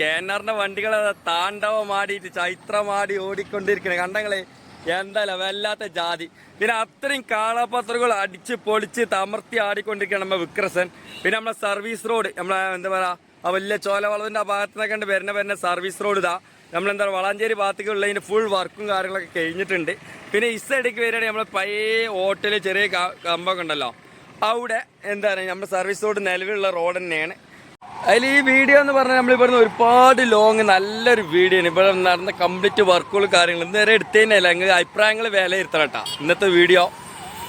കേന്നാറിന്റെ വണ്ടികളെ താണ്ഡവമാടിയിട്ട് ചൈത്രമാടി ഓടിക്കൊണ്ടിരിക്കണേ. കണ്ടങ്ങളെ എന്തല്ല വല്ലാത്ത ജാതി. പിന്നെ അത്രയും കാളപത്രകൾ അടിച്ച് പൊളിച്ച് തമർത്തി ആടിക്കൊണ്ടിരിക്കുകയാണ് നമ്മുടെ വിക്രസൻ. പിന്നെ നമ്മളെ സർവീസ് റോഡ് നമ്മളെ എന്താ പറയാ ആ വലിയ ചോലവളവിന്റെ ആ ഭാഗത്ത് നിന്നൊക്കെ ഉണ്ട് വരുന്ന വരുന്ന സർവീസ് റോഡ് ഇതാ. നമ്മളെന്താ പറയുക വളാഞ്ചേരി ഭാഗത്തേക്ക് ഉള്ളതിന്റെ ഫുൾ വർക്കും കാര്യങ്ങളൊക്കെ കഴിഞ്ഞിട്ടുണ്ട്. പിന്നെ ഈ സൈഡിലേക്ക് വരികയാണെങ്കിൽ നമ്മളെ പഴയ ഹോട്ടൽ ചെറിയ കമ്പൊക്കെ ഉണ്ടല്ലോ. അവിടെ എന്താ പറയുക നമ്മുടെ സർവീസ് റോഡ് നിലവിലുള്ള റോഡ് തന്നെയാണ്. അതിൽ ഈ വീഡിയോ എന്ന് പറഞ്ഞാൽ നമ്മൾ ഇവിടുന്ന് ഒരുപാട് ലോങ് നല്ലൊരു വീഡിയോ ആണ്. ഇവിടെ നടന്ന കംപ്ലീറ്റ് വർക്കുകളും കാര്യങ്ങളും ഇന്ന് വരെ എടുത്തതിനല്ല നിങ്ങൾ അഭിപ്രായങ്ങൾ വിലയിരുത്തണം കേട്ടോ. ഇന്നത്തെ വീഡിയോ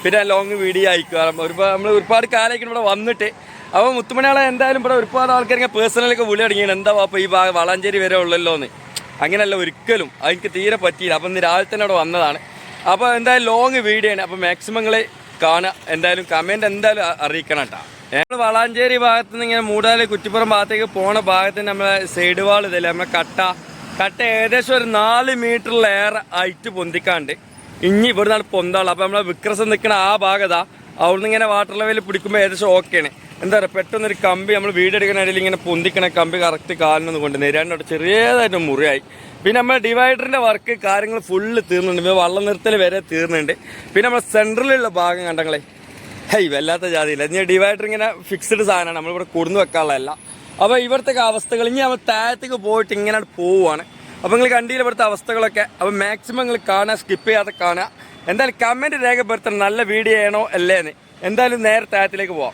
പിന്നെ ലോങ് വീഡിയോ അയക്കുക ഒരുപാട് നമ്മൾ ഒരുപാട് കാലമായിരിക്കും ഇവിടെ വന്നിട്ട്. അപ്പോൾ മുത്തുമണിയാളെ എന്തായാലും ഇവിടെ ഒരുപാട് ആൾക്കാർക്ക് പേഴ്സണലൊക്കെ വിളി തുടങ്ങിയാണ് എന്താ അപ്പോൾ ഈ ഭാഗം വളാഞ്ചേരി വരെ ഉള്ളല്ലോ എന്ന് അങ്ങനെയല്ല ഒരിക്കലും. അതെനിക്ക് തീരെ പറ്റിയില്ല. അപ്പം ഇന്ന് രാവിലെ തന്നെ അവിടെ വന്നതാണ്. അപ്പോൾ എന്തായാലും ലോങ് വീഡിയോ ആണ്. അപ്പോൾ മാക്സിമം കാണുക. എന്തായാലും കമന്റ് എന്തായാലും അറിയിക്കണം കേട്ടോ. ഞങ്ങൾ വളാഞ്ചേരി ഭാഗത്ത് നിന്ന് ഇങ്ങനെ മൂടാൽ കുറ്റിപ്പുറം ഭാഗത്തേക്ക് പോണ ഭാഗത്ത് നമ്മളെ സൈഡ് വാൾ ഇതല്ലേ നമ്മളെ കട്ട. കട്ട ഏകദേശം ഒരു നാല് മീറ്ററിലേറെ ആയിട്ട് പൊന്തിക്കാണ്ട്. ഇനി ഇവിടെ നിന്നാണ് പൊന്താൾ. അപ്പം നമ്മളെ വിക്രസം നിൽക്കുന്ന ആ ഭാഗതാ അവിടുന്ന് ഇങ്ങനെ വാട്ടർ ലെവലിൽ പിടിക്കുമ്പോൾ ഏകദേശം ഓക്കെയാണ് എന്താ പറയുക പെട്ടെന്നൊരു കമ്പി നമ്മൾ വീടെടുക്കുന്ന ഇടയിൽ ഇങ്ങനെ പൊന്തിക്കണ കമ്പി കറക്റ്റ് കാലിനൊന്നും കൊണ്ട് നേരാണ്ട് ചെറിയതായിട്ട് മുറിയായി. പിന്നെ നമ്മുടെ ഡിവൈഡറിന്റെ വർക്ക് കാര്യങ്ങൾ ഫുള്ള് തീർന്നുണ്ട് പിന്നെ വള്ളം നിർത്തൽ വരെ തീർന്നുണ്ട് പിന്നെ നമ്മുടെ സെൻട്രലിലുള്ള ഭാഗം കണ്ടങ്ങളെ ഹൈ വല്ലാത്ത ജാതിയില്ല. ഇനി ഡിവൈഡർ ഇങ്ങനെ ഫിക്സ്ഡ് സാധനമാണ്. നമ്മളിവിടെ കൊടുന്ന് വെക്കാനുള്ളതല്ല. അപ്പോൾ ഇവിടുത്തെ അവസ്ഥകൾ ഇനി നമ്മൾ താഴത്തേക്ക് പോയിട്ട് ഇങ്ങനെ പോവുകയാണ് അപ്പോൾ നിങ്ങൾ കണ്ടില്ല ഇവിടുത്തെ അവസ്ഥകളൊക്കെ? അപ്പോൾ മാക്സിമം നിങ്ങൾ കാണുക സ്കിപ്പ് ചെയ്യാതെ കാണുക. എന്തായാലും കമന്റ് രേഖപ്പെടുത്തണം. നല്ല വീഡിയോ ആണോ അല്ലേന്ന്. എന്തായാലും നേരെ താഴത്തിലേക്ക് പോവാം.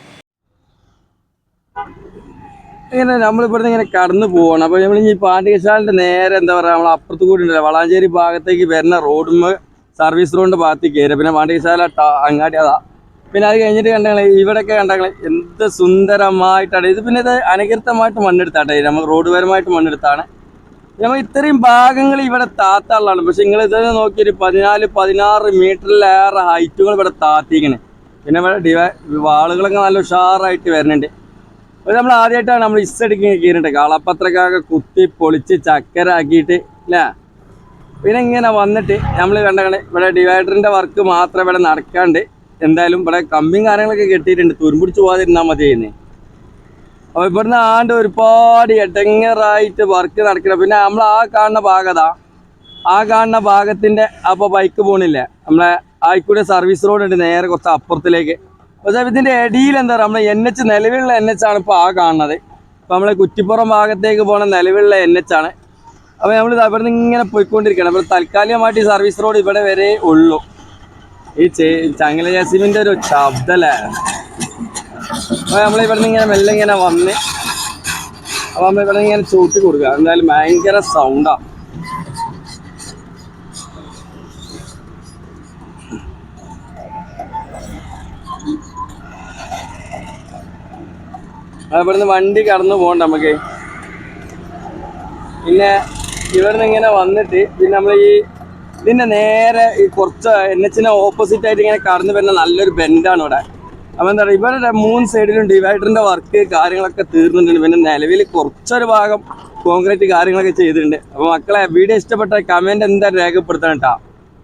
ഇങ്ങനെ നമ്മളിവിടുന്ന് ഇങ്ങനെ കടന്നു പോവാണ്. അപ്പോൾ നമ്മൾ ഈ പാണ്ഡ്യശാലിന്റെ നേരെ എന്താ പറയുക നമ്മൾ അപ്പുറത്ത് കൂടി ഉണ്ടല്ലോ. വളാഞ്ചേരി ഭാഗത്തേക്ക് വരുന്ന റോഡും സർവീസ് റോഡിന്റെ ഭാഗത്തേക്ക് കയറി പിന്നെ പാണ്ഡ്യശാല ട- അങ്ങാടി അതാ. പിന്നെ അത് കഴിഞ്ഞിട്ട് കണ്ടങ്ങളെ ഇവിടെയൊക്കെ കണ്ടങ്ങളെ എന്ത് സുന്ദരമായിട്ടാണ്. ഇത് പിന്നെ ഇത് അനകൃതമായിട്ട് മണ്ണെടുത്താട്ടെ നമ്മൾ റോഡ് പരമായിട്ട് മണ്ണെടുത്താണ്. നമ്മൾ ഇത്രയും ഭാഗങ്ങൾ ഇവിടെ താത്താളാണ് പക്ഷെ നിങ്ങൾ ഇത് നോക്കിയൊരു പതിനാല് പതിനാറ് മീറ്ററിലേറെ ഹൈറ്റുകൾ ഇവിടെ താത്തിക്കണേ പിന്നെ ഇവിടെ ഡിവൈ വാളുകളൊക്കെ നല്ല ഉഷാറായിട്ട് വരുന്നുണ്ട്. അപ്പോൾ നമ്മൾ ആദ്യമായിട്ടാണ് നമ്മൾ ഇസ്സടിക്ക് കീറിട്ട് കളപ്പത്രക്കൊക്കെ കുത്തി പൊളിച്ച് ചക്കരാക്കിയിട്ട് അല്ലേ? പിന്നെ ഇങ്ങനെ വന്നിട്ട് നമ്മൾ കണ്ടകളെ ഇവിടെ ഡിവൈഡറിന്റെ വർക്ക് മാത്രം ഇവിടെ നടക്കാണ്ട് എന്തായാലും ഇവിടെ കമ്പിയും കാര്യങ്ങളൊക്കെ കെട്ടിയിട്ടുണ്ട്. തുരുമ്പിടിച്ച് പോകാതിരുന്നാൽ മതി ചെയ്യുന്നേ അപ്പോൾ ഇവിടുന്ന് ആണ്ട് ഒരുപാട് എടങ്ങറായിട്ട് വർക്ക് നടക്കണം പിന്നെ നമ്മൾ ആ കാണുന്ന ഭാഗതാ. ആ കാണുന്ന ഭാഗത്തിന്റെ അപ്പോൾ ബൈക്ക് പോണില്ലേ. നമ്മളെ ആയിക്കൂടെ സർവീസ് റോഡ് ഉണ്ട് നേരെ കുറച്ച് അപ്പുറത്തിലേക്ക്. പക്ഷേ ഇതിന്റെ ഇടയിൽ എന്താ പറയുക നമ്മളെ എൻ എച്ച് നിലവിലുള്ള എൻ എച്ച് ആണ് ഇപ്പോൾ ആ കാണുന്നത്. ഇപ്പോൾ നമ്മളെ കുറ്റിപ്പുറം ഭാഗത്തേക്ക് പോണ നിലവിലുള്ള എൻ എച്ച് ആണ്. അപ്പോൾ നമ്മൾ ഇവിടെ നിന്ന് ഇങ്ങനെ പോയിക്കൊണ്ടിരിക്കണം അപ്പോൾ താൽക്കാലികമായിട്ട് ഈ സർവീസ് റോഡ് ഇവിടെ വരെ ഉള്ളൂ. ഈ ചങ്ങല ജാസിമിന്റെ ഒരു നമ്മൾ ഇവിടെ നിന്ന് ഇങ്ങനെ മെല്ലെ ഇങ്ങനെ വന്ന് അപ്പോൾ നമ്മൾ ഇവിടെ ഇങ്ങനെ ചൂട്ടി കൊടുക്കുക. എന്തായാലും ഭയങ്കര സൗണ്ടാ ഇവിടുന്ന് വണ്ടി കടന്നു പോകണ്ട നമുക്ക്. പിന്നെ ഇവിടുന്ന് ഇങ്ങനെ വന്നിട്ട് പിന്നെ നമ്മൾ ഈ ഇതിന്റെ നേരെ ഈ കുറച്ച് എൻ എച്ചിന് ഓപ്പോസിറ്റ് ആയിട്ട് ഇങ്ങനെ കടന്നു വരുന്ന നല്ലൊരു ബെൻഡാണ് ഇവിടെ. അപ്പൊ എന്താ പറയുക ഇവരുടെ മൂന്ന് സൈഡിലും ഡിവൈഡറിന്റെ വർക്ക് കാര്യങ്ങളൊക്കെ തീർന്നിട്ടുണ്ട്. പിന്നെ നിലവിൽ കുറച്ചൊരു ഭാഗം കോൺക്രീറ്റ് കാര്യങ്ങളൊക്കെ ചെയ്തിട്ടുണ്ട്. അപ്പൊ മക്കളെ വീഡിയോ ഇഷ്ടപ്പെട്ട കമന്റ് എന്തായാലും രേഖപ്പെടുത്തണം കേട്ടോ.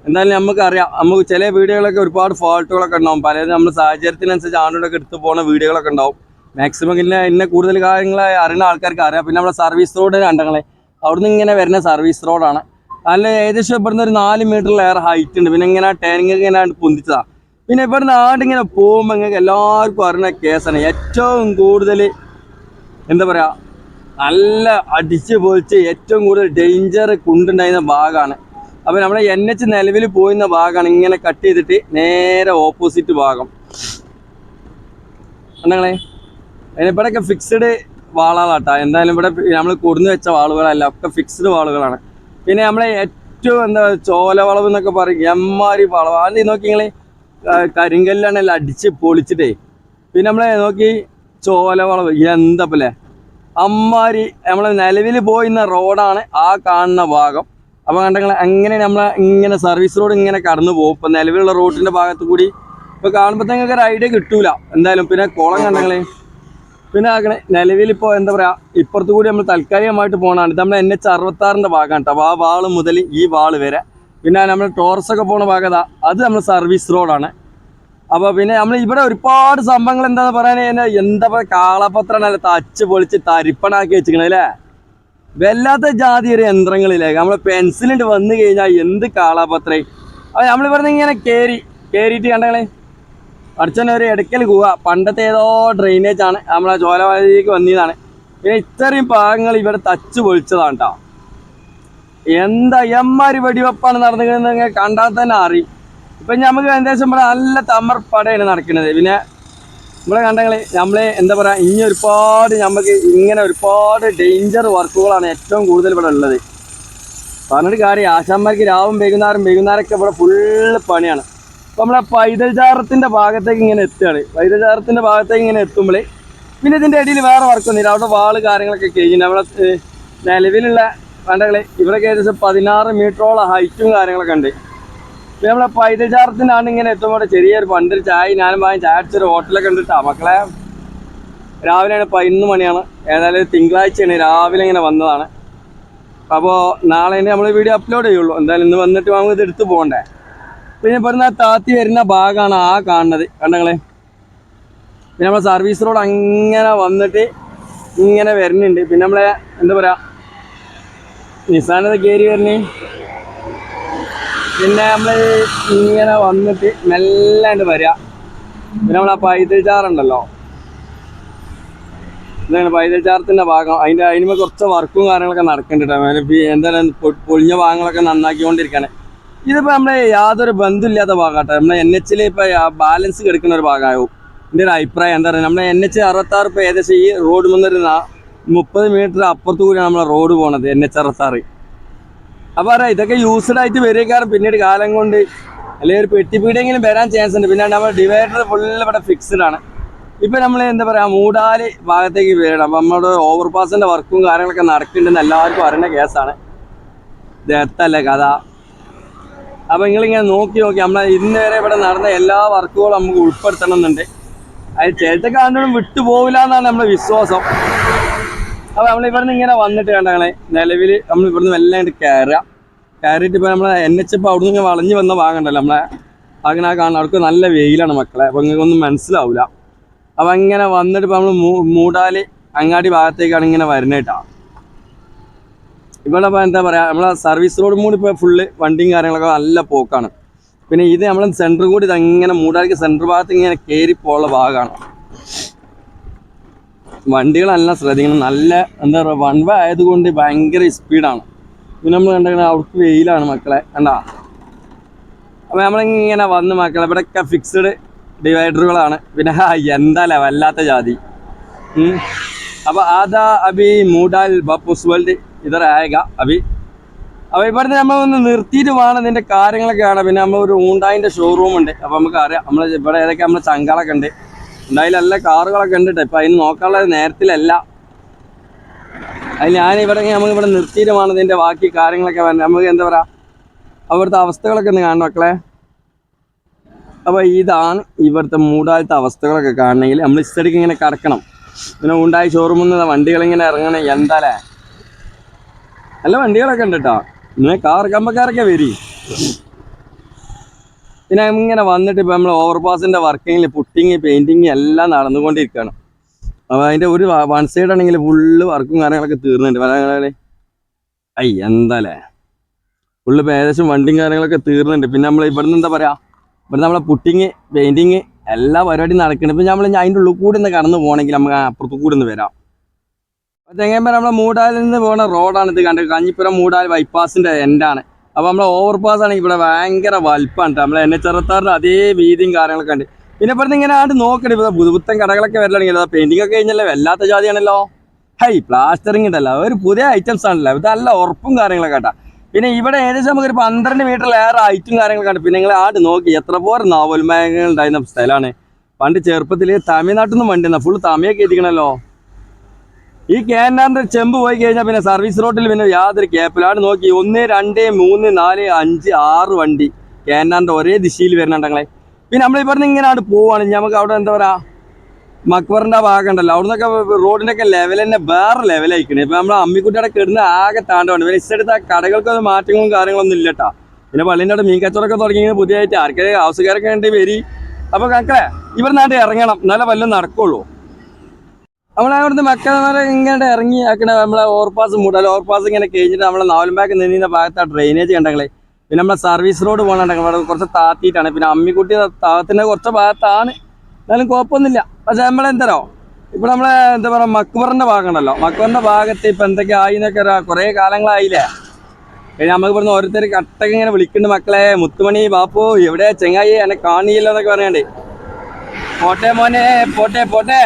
എന്തായാലും നമുക്ക് അറിയാം നമുക്ക് ചില വീഡിയോകളൊക്കെ ഒരുപാട് ഫോൾട്ടുകളൊക്കെ ഉണ്ടാവും. പലതും നമ്മുടെ സാഹചര്യത്തിനനുസരിച്ച് ആണോടൊക്കെ എടുത്തു പോകുന്ന വീഡിയോകളൊക്കെ ഉണ്ടാവും. മാക്സിമം ഇന്ന ഇന്ന കൂടുതൽ കാര്യങ്ങളെ അറിയുന്ന ആൾക്കാർക്ക് അറിയാം. പിന്നെ നമ്മുടെ സർവീസ് റോഡ് കണ്ടങ്ങളെ അവിടുന്ന് ഇങ്ങനെ വരുന്ന സർവീസ് റോഡാണ് നല്ല ഏകദേശം ഇവിടുന്ന് ഒരു നാല് മീറ്ററിലേറെ ഹൈറ്റ് ഉണ്ട്. പിന്നെ ഇങ്ങനെ ടേനിങ് ഇങ്ങനെ പൊന്തിച്ചതാ. പിന്നെ ഇവിടുന്ന് ആണ്ടിങ്ങനെ പോകുമ്പോൾ ഇങ്ങനെ എല്ലാവർക്കും അറിയുന്ന കേസാണ് ഏറ്റവും കൂടുതൽ എന്താ പറയുക നല്ല അടിച്ച് പൊളിച്ച് ഏറ്റവും കൂടുതൽ ഡേഞ്ചർ കുണ്ടുണ്ടായിരുന്ന ഭാഗമാണ് അപ്പോൾ നമ്മുടെ എൻ എച്ച് നിലവിൽ പോയിരുന്ന ഭാഗമാണ് ഇങ്ങനെ കട്ട് ചെയ്തിട്ട് നേരെ ഓപ്പോസിറ്റ് ഭാഗം. എന്താണ്? ഇവിടെയൊക്കെ ഫിക്സ്ഡ് വാളുകളാട്ടാ എന്തായാലും ഇവിടെ നമ്മൾ കൊടുന്നു വെച്ച വാളുകളല്ല ഒക്കെ ഫിക്സ്ഡ് വാളുകളാണ്. പിന്നെ നമ്മളെ ഏറ്റവും എന്താ ചോലവളവ് എന്നൊക്കെ പറയും. എമ്മാരി വളവ്. ആദ്യം നോക്കി നിങ്ങൾ കരിങ്കല്ലാണെല്ലാം അടിച്ച് പൊളിച്ചിട്ടേ. പിന്നെ നമ്മളെ നോക്കി ചോലവളവ്. എന്തപ്പല്ലേ അമ്മാരി നമ്മളെ നിലവിൽ പോയിന്ന റോഡാണ് ആ കാണുന്ന ഭാഗം. അപ്പോൾ കണ്ടെങ്കിൽ അങ്ങനെ നമ്മളെ ഇങ്ങനെ സർവീസ് റോഡ് ഇങ്ങനെ കടന്നു പോകും. ഇപ്പം നിലവിലുള്ള റോഡിന്റെ ഭാഗത്ത് കൂടി. ഇപ്പോൾ കാണുമ്പോൾ നിങ്ങൾക്ക് ഒരു ഐഡിയ കിട്ടൂല. എന്തായാലും പിന്നെ കുളം കണ്ടെങ്കിലേ പിന്നെ ആക്കണേ നിലവിലിപ്പോൾ എന്താ പറയുക ഇപ്പുറത്ത് കൂടി നമ്മൾ താൽക്കാലികമായിട്ട് പോകണതാണ് ഇത് നമ്മൾ എൻ എച്ച് അറുപത്താറിന്റെ ഭാഗമാണ് കേട്ടോ അപ്പോൾ ആ വാൾ മുതൽ ഈ വാൾ വരെ. പിന്നെ നമ്മൾ ടോറസൊക്കെ പോണ ഭാഗത്താ അത് നമ്മൾ സർവീസ് റോഡാണ് അപ്പോൾ പിന്നെ നമ്മൾ ഇവിടെ ഒരുപാട് സംഭവങ്ങൾ എന്താണെന്ന് പറയാൻ എന്താ പറയുക കാളപത്രം നല്ല തച്ച് പൊളിച്ച് തരിപ്പണാക്കി വെച്ചിരിക്കണേ അല്ലേ? വല്ലാത്ത ജാതി ഒരു യന്ത്രങ്ങളിലേക്ക് നമ്മൾ പെൻസിലിട്ട് വന്നു കഴിഞ്ഞാൽ എന്ത് കാളാപത്രേ? അപ്പൊ നമ്മളിവിടുന്ന് ഇങ്ങനെ കയറി കയറിയിട്ട് കണ്ടങ്ങളെ അടിച്ചനെ ഒരു ഇടയ്ക്കൽ ഗുഹ. പണ്ടത്തെ ഏതോ ഡ്രെയിനേജ് ആണ്. നമ്മളെ ചോലവാലിക്ക് വന്നതാണ് പിന്നെ ഇത്രയും ഭാഗങ്ങൾ ഇവിടെ തച്ച് പൊളിച്ചതാണ് കേട്ടോ എന്താ എമ്മാരി വെടിവെപ്പാണ് നടന്നിരുന്നത് കണ്ടാൽ തന്നെ അറിയും. ഇപ്പൊ നമുക്ക് ഏകദേശം ഇവിടെ നല്ല തമർപ്പടയാണ് നടക്കുന്നത്. പിന്നെ നമ്മളെ കണ്ടെങ്കിൽ നമ്മളെ എന്താ പറയാ ഇനി ഒരുപാട് നമുക്ക് ഇങ്ങനെ ഒരുപാട് ഡേഞ്ചർ വർക്കുകളാണ് ഏറ്റവും കൂടുതൽ ഇവിടെ ഉള്ളത്. പറഞ്ഞിട്ട് കാര്യം ആശാന്മാർക്ക് രാവും വൈകുന്നേരം വൈകുന്നേരമൊക്കെ ഇവിടെ ഫുള്ള് പണിയാണ്. നമ്മളെ പൈതൽ ചാറത്തിന്റെ ഭാഗത്തേക്ക് ഇങ്ങനെ എത്തുകയാണ്. പൈതൽ ചാറത്തിന്റെ ഭാഗത്തേക്ക് ഇങ്ങനെ എത്തുമ്പോൾ പിന്നെ ഇതിന്റെ ഇടയിൽ വേറെ വർക്കൊന്നുമില്ല അവിടെ വാൾ കാര്യങ്ങളൊക്കെ കഴിഞ്ഞു നമ്മളെ നിലവിലുള്ള കണ്ടകളെ ഇവരൊക്കെ ഏകദേശം പതിനാറ് മീറ്ററോളം ഹൈറ്റും കാര്യങ്ങളൊക്കെ ഉണ്ട്. പിന്നെ നമ്മളെ പൈതൽ ആണ് ഇങ്ങനെ എത്തുമ്പോൾ ചെറിയൊരു പണ്ടൊരു ചായ ഞാനും വാങ്ങി ചായ അടിച്ചൊരു ഹോട്ടലൊക്കെ ഉണ്ട് മക്കളെ രാവിലെയാണ് പതിനൊന്ന് മണിയാണ്. ഏതായാലും തിങ്കളാഴ്ചയാണ്. രാവിലെ ഇങ്ങനെ വന്നതാണ്. അപ്പോൾ നാളെ നമ്മൾ വീഡിയോ അപ്ലോഡ് ചെയ്യുള്ളൂ. എന്തായാലും ഇന്ന് വന്നിട്ട് നമുക്ക് ഇത് എടുത്ത് പോകണ്ടേ? പിന്നെ പറഞ്ഞ താത്തി വരുന്ന ഭാഗമാണ് ആ കാണുന്നത്. കണ്ടങ്ങളെ? പിന്നെ നമ്മളെ സർവീസ് റോഡ് അങ്ങനെ വന്നിട്ട് ഇങ്ങനെ വരുന്നുണ്ട്. പിന്നെ നമ്മളെ എന്താ പറയാ? നിസാനത് കയറി വരുന്നേ. പിന്നെ നമ്മൾ ഇങ്ങനെ വന്നിട്ട് മെല്ലാണ്ട് വരിക പിന്നെ നമ്മളെ പൈതൽ ചാറുണ്ടല്ലോ ഇതാണ് പൈതൽ ചാർത്തിന്റെ ഭാഗം. അതിന്റെ അതിന് കുറച്ച് വർക്കും കാര്യങ്ങളൊക്കെ നടക്കുന്നുണ്ട് കേട്ടോ. എന്താണ് പൊ- പൊളിഞ്ഞ ഭാഗങ്ങളൊക്കെ നന്നാക്കിക്കൊണ്ടിരിക്കാണ്. ഇതിപ്പോ നമ്മളെ യാതൊരു ബന്ധമില്ലാത്ത ഭാഗമാട്ടെ നമ്മളെ എൻ എച്ചിൽ ഇപ്പൊ ബാലൻസ് കിടക്കുന്ന ഒരു ഭാഗമാവും എന്റെ ഒരു അഭിപ്രായം എന്താ പറയുക നമ്മളെ എൻ എച്ച് അറുപത്താറ് ഇപ്പൊ ഏകദേശം ഈ റോഡ് വന്നിരുന്ന മുപ്പത് മീറ്റർ അപ്പുറത്തു കൂടിയാണ് നമ്മളെ റോഡ് പോണത് എൻ എച്ച് അറുപത്താറ്. അപ്പൊ പറയാം ഇതൊക്കെ യൂസ്ഡ് ആയിട്ട് വരികയാണ് പിന്നീട് കാലം കൊണ്ട് അല്ലെങ്കിൽ ഒരു പെട്ടിപ്പീടെങ്കിലും വരാൻ ചാൻസ് ഉണ്ട്. പിന്നെ നമ്മൾ ഡിവൈഡർ ഫുള്ള് ഇവിടെ ഫിക്സ്ഡ് ആണ്. ഇപ്പൊ നമ്മൾ എന്താ പറയാ മൂടാൽ ഭാഗത്തേക്ക് വരണം. അപ്പൊ നമ്മുടെ ഓവർപാസിന്റെ വർക്കും കാര്യങ്ങളൊക്കെ നടക്കുന്നുണ്ടെന്ന് എല്ലാവർക്കും അറിയുന്ന കേസാണ് ഇത് എത്തല്ലേ കഥ. അപ്പൊ നിങ്ങളിങ്ങനെ നോക്കി നോക്കി നമ്മളെ ഇന്ന് വരെ ഇവിടെ നടന്ന എല്ലാ വർക്കുകളും നമുക്ക് ഉൾപ്പെടുത്തണം എന്നുണ്ട് അത് ചിലത്തെ കാണുമ്പോഴും വിട്ടുപോകില്ല എന്നാണ് നമ്മുടെ വിശ്വാസം. അപ്പൊ നമ്മൾ ഇവിടുന്ന് ഇങ്ങനെ വന്നിട്ട് കണ്ടങ്ങളെ നിലവിൽ നമ്മൾ ഇവിടുന്ന് എല്ലാം കയറുക കയറിയിട്ട് ഇപ്പൊ നമ്മളെ എൻ എച്ച് എപ്പ് അവിടുന്ന് ഇങ്ങനെ വളഞ്ഞു വന്ന ഭാഗമുണ്ടല്ലോ നമ്മളെ. അങ്ങനെ കാണുന്ന അവർക്ക് നല്ല വെയിലാണ് മക്കളെ. അപ്പൊ നിങ്ങൾക്കൊന്നും മനസ്സിലാവില്ല അപ്പൊ അങ്ങനെ വന്നിട്ട് ഇപ്പൊ നമ്മൾ മൂടാൽ അങ്ങാടി ഭാഗത്തേക്കാണ് ഇങ്ങനെ വരുന്നേട്ടാ ഇവിടെ എന്താ പറയാ നമ്മളെ സർവീസ് റോഡും കൂടി ഇപ്പൊ ഫുള്ള് വണ്ടിയും കാര്യങ്ങളൊക്കെ നല്ല പോക്കാണ്. പിന്നെ ഇത് നമ്മളെ സെന്റർ കൂടി ഇത് അങ്ങനെ മൂടാക്കി സെന്റർ ഭാഗത്ത് ഇങ്ങനെ കയറി പോകാനുള്ള ഭാഗമാണ് വണ്ടികളെല്ലാം ശ്രദ്ധിക്കണം. നല്ല എന്താ പറയുക വൺ വേ ആയതുകൊണ്ട് ഭയങ്കര സ്പീഡാണ് പിന്നെ നമ്മൾ കണ്ടെങ്കിൽ അവർക്ക് വെയിലാണ് മക്കളെ കണ്ടാ? അപ്പോൾ നമ്മളിങ്ങനെ വന്ന് മക്കളെ ഇവിടെയൊക്കെ ഫിക്സഡ് ഡിവൈഡറുകളാണ് പിന്നെ എന്താ വല്ലാത്ത ജാതി. അപ്പോൾ ആദാ അബി മൂഡാൽ ബപ്പുസ് വേൾഡ് ഇതർ ആയക അഭി. അപ്പോൾ ഇവിടുന്ന് നമ്മൾ ഒന്ന് നിർത്തിയിട്ട് വേണം ഇതിന്റെ കാര്യങ്ങളൊക്കെ കാണാം പിന്നെ നമ്മൾ ഒരു ഊണ്ടായിന്റെ ഷോറൂം ഉണ്ട്. അപ്പോൾ നമുക്ക് അറിയാം. നമ്മൾ ഇവിടെ ഏതൊക്കെ നമ്മൾ ചങ്കളൊക്കെ ഉണ്ട്. ഉണ്ടായില്ല കാറുകളൊക്കെ ഉണ്ട് ഇപ്പം അതിന് നോക്കാനുള്ള നേരത്തിലല്ല. അത് ഞാൻ ഇവിടെ നമുക്ക് ഇവിടെ നിർത്തിയിട്ട് വേണം ഇതിന്റെ ബാക്കി കാര്യങ്ങളൊക്കെ വരണം നമുക്ക് എന്താ പറയുക അവിടുത്തെ അവസ്ഥകളൊക്കെ ഒന്ന് കാണണം മക്കളെ. അപ്പോൾ ഇതാണ് ഇവിടുത്തെ മൂടാലത്തെ അവസ്ഥകളൊക്കെ കാണണമെങ്കിൽ നമ്മൾ ഇസ്റ്റടിക്ക് ഇങ്ങനെ കടക്കണം. പിന്നെ ഉണ്ടായി ഷോറൂമിൽ നിന്ന് വണ്ടികളിങ്ങനെ ഇറങ്ങണേ എന്താലേ? നല്ല വണ്ടികളൊക്കെ ഉണ്ട് കേട്ടോ ഇങ്ങനെ കാർ കമ്പക്കാരൊക്കെ വരി. പിന്നെ ഇങ്ങനെ വന്നിട്ട് ഇപ്പം നമ്മൾ ഓവർപാസിന്റെ വർക്കിങ്ങിൽ പുട്ടിങ് പെയിന്റിങ് എല്ലാം നടന്നുകൊണ്ടിരിക്കുകയാണ് അപ്പോൾ അതിന്റെ ഒരു വൺ സൈഡ് ആണെങ്കിൽ ഫുള്ള് വർക്കും കാര്യങ്ങളൊക്കെ തീർന്നുണ്ട്. പല ഐ എന്താല്ലേ? ഫുള്ള് ഏകദേശം വണ്ടിയും കാര്യങ്ങളൊക്കെ തീർന്നുണ്ട്. പിന്നെ നമ്മൾ ഇവിടുന്ന് എന്താ പറയുക ഇവിടെ നമ്മളെ പുട്ടിങ് പെയിന്റിങ് എല്ലാ പരിപാടിയും നടക്കുന്നുണ്ട് ഇപ്പം നമ്മൾ അതിന്റെ ഉള്ളിൽ കൂടി ഒന്ന് കടന്നു പോകണമെങ്കിൽ നമുക്ക് അപ്പുറത്ത് കൂടി ഒന്ന് വരാം. തെങ്ങേമ്പര നമ്മളെ മൂടാലിൽ നിന്ന് പോകുന്ന റോഡാണ് ഇത് കണ്ടത്. കാഞ്ഞിപ്പുരം മൂടാൽ ബൈപ്പാസിന്റെ എൻഡാണ് അപ്പോൾ നമ്മളെ ഓവർപാസ് ആണെങ്കിൽ ഇവിടെ ഭയങ്കര വലുപ്പമാണ്. നമ്മളെ എൻ എച്ച് അറുപത്താറിന്റെ അതേ വീതിയും കാര്യങ്ങളൊക്കെ ഉണ്ട്. പിന്നെ ഇവിടുന്ന് ഇങ്ങനെ ആണ്ട് നോക്കണേ ഇപ്പോൾ പുതുപുത്തൻ കടകളൊക്കെ വരലാണെങ്കിൽ അതാ പെയിന്റിംഗ് ഒക്കെ കഴിഞ്ഞല്ലേ? വല്ലാത്ത ജാതിയാണല്ലോ. ഹൈ പ്ലാസ്റ്ററിങ് ഉണ്ടല്ലോ. ഒരു പുതിയ ഐറ്റംസ് ആണല്ലോ. ഇത് നല്ല ഉറപ്പും കാര്യങ്ങളൊക്കെ കേട്ടാ പിന്നെ ഇവിടെ ഏകദേശം നമുക്ക് ഒരു പന്ത്രണ്ട് മീറ്ററിലേറെ ഐറ്റും കാര്യങ്ങളൊക്കെ ഉണ്ട്. പിന്നെ നിങ്ങൾ ആട് നോക്കി എത്ര പോലെ നാവൽമയങ്ങൾ ഉണ്ടായിരുന്ന സ്ഥലമാണ്. പണ്ട് ചെറുപ്പത്തിൽ തമിഴ്നാട്ടിൽ നിന്ന് വണ്ടി ഫുൾ തമിഴൊക്കെ എത്തിക്കണല്ലോ. ഈ ക്യാനാറിന്റെ ചെമ്പ് പോയി കഴിഞ്ഞാൽ പിന്നെ സർവീസ് റോഡിൽ പിന്നെ യാതൊരു കേപ്പിലാണ് നോക്കി ഒന്ന് രണ്ട് മൂന്ന് നാല് അഞ്ച് ആറ് വണ്ടി. ക്യാനാറിന്റെ ഒരേ ദിശയിൽ വരുന്നുണ്ടെങ്കിലെ പിന്നെ നമ്മൾ ഇവിടുന്ന് ഇങ്ങനെ അവിടെ പോവാണ്. നമുക്ക് അവിടെ എന്താ പറയാ? മക്വറിന്റെ ഭാഗം ഉണ്ടല്ലോ. അവിടുന്നൊക്കെ റോഡിന്റെ ഒക്കെ ലെവൽ തന്നെ വേറെ ലെവലായിക്കണേ ഇപ്പൊ നമ്മളെ അമ്മിക്കുട്ടിയുടെ കിടന്ന് ആകെ താണ്ടമാണ് പിന്നെ ഇഷ്ടടുത്ത കടകൾക്കൊന്നും മാറ്റങ്ങളും കാര്യങ്ങളൊന്നും ഇല്ല കേട്ടാ പിന്നെ പള്ളിന്റെ അവിടെ മീൻ കച്ചവടമൊക്കെ തുടങ്ങി പുതിയതായിട്ട് ആർക്കെങ്കിലും ആവശ്യക്കാരൊക്കെ ഉണ്ട് വരി. അപ്പൊ കണക്കേ ഇവർ നാട്ടിൽ ഇറങ്ങണം. എന്നാലേ വല്ലതും നടക്കുള്ളൂ. നമ്മളെ അവിടുന്ന് മക്കളെ ഇങ്ങനെ ഇറങ്ങി ആക്കണ നമ്മളെ ഓവർപാസ് മൂടൽ ഓവർപാസ് ഇങ്ങനെ കഴിഞ്ഞിട്ട് നമ്മളെ നാവലമ്പാക്ക് നിന്നിരുന്ന ഭാഗത്ത് ആ ഡ്രെയിനേജ് കണ്ടെങ്കിൽ പിന്നെ നമ്മളെ സർവീസ് റോഡ് പോകണുണ്ടെങ്കിൽ അവിടെ കുറച്ച് താത്തിയിട്ടാണ്. പിന്നെ അമ്മിക്കുട്ടി താത്തിന്റെ കുറച്ച് ഭാഗത്താണ്. എന്നാലും കുഴപ്പമൊന്നുമില്ല. പക്ഷെ നമ്മളെന്തരോ ഇപ്പൊ നമ്മളെ എന്താ പറയാ മക്ബറിന്റെ ഭാഗം ഉണ്ടല്ലോ മക്ബറിന്റെ ഭാഗത്ത് ഇപ്പൊ എന്തൊക്കെ ആയി എന്നൊക്കെ കുറേ കാലങ്ങളായില്ലേ? പിന്നെ നമ്മൾ ഇവിടുന്ന് ഓരോരുത്തർ കട്ടൊക്കെ ഇങ്ങനെ വിളിക്കുന്നുണ്ട് മക്കളെ. മുത്തുമണി ബാപ്പു എവിടെ ചെങ്ങായി? എന്നെ കാണിയില്ല എന്നൊക്കെ പറയണ്ടേ പോട്ടെ മോനെ പോട്ടെ പോട്ടെ.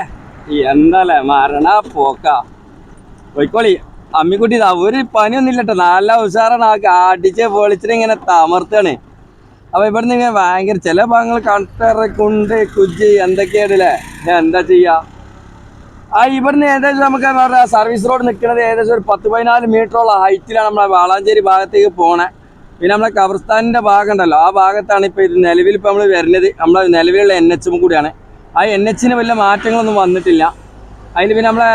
എന്താല്ലേ മരണ പോക്ക. പോയിക്കോളി അമ്മിക്കുട്ടി ഇതാ ഒരു പനിയൊന്നും ഇല്ലട്ടോ നല്ല ഉഷാറാണ്. ആ അടിച്ച് പൊളിച്ചിട്ട് ഇങ്ങനെ തമർത്താണ്. അപ്പൊ ഇവിടുന്ന് ഇങ്ങനെ ഭയങ്കര ചില ഭാഗങ്ങൾ കണ്ടറക്കുണ്ട് കുണ്ട് കുജി എന്തൊക്കെയാണല്ലേ എന്താ ചെയ്യാ? ആ ഇവിടുന്ന് ഏകദേശം നമുക്ക് സർവീസ് റോഡ് നിൽക്കുന്നത് ഏകദേശം ഒരു പത്ത് പതിനാല് മീറ്ററോളം ഹൈറ്റിലാണ് നമ്മളെ വാളാഞ്ചേരി ഭാഗത്തേക്ക് പോണേ. പിന്നെ നമ്മളെ കബർസ്ഥാനിന്റെ ഭാഗം ഉണ്ടല്ലോ. ആ ഭാഗത്താണ് ഇപ്പൊ ഇത് നിലവിൽ ഇപ്പൊ നമ്മൾ വരുന്നത്. നമ്മളെ നിലവിലുള്ള എൻ എച്ചും കൂടിയാണ്. ആ എൻ എച്ചിന് വലിയ മാറ്റങ്ങളൊന്നും വന്നിട്ടില്ല. അതിൽ പിന്നെ നമ്മളെ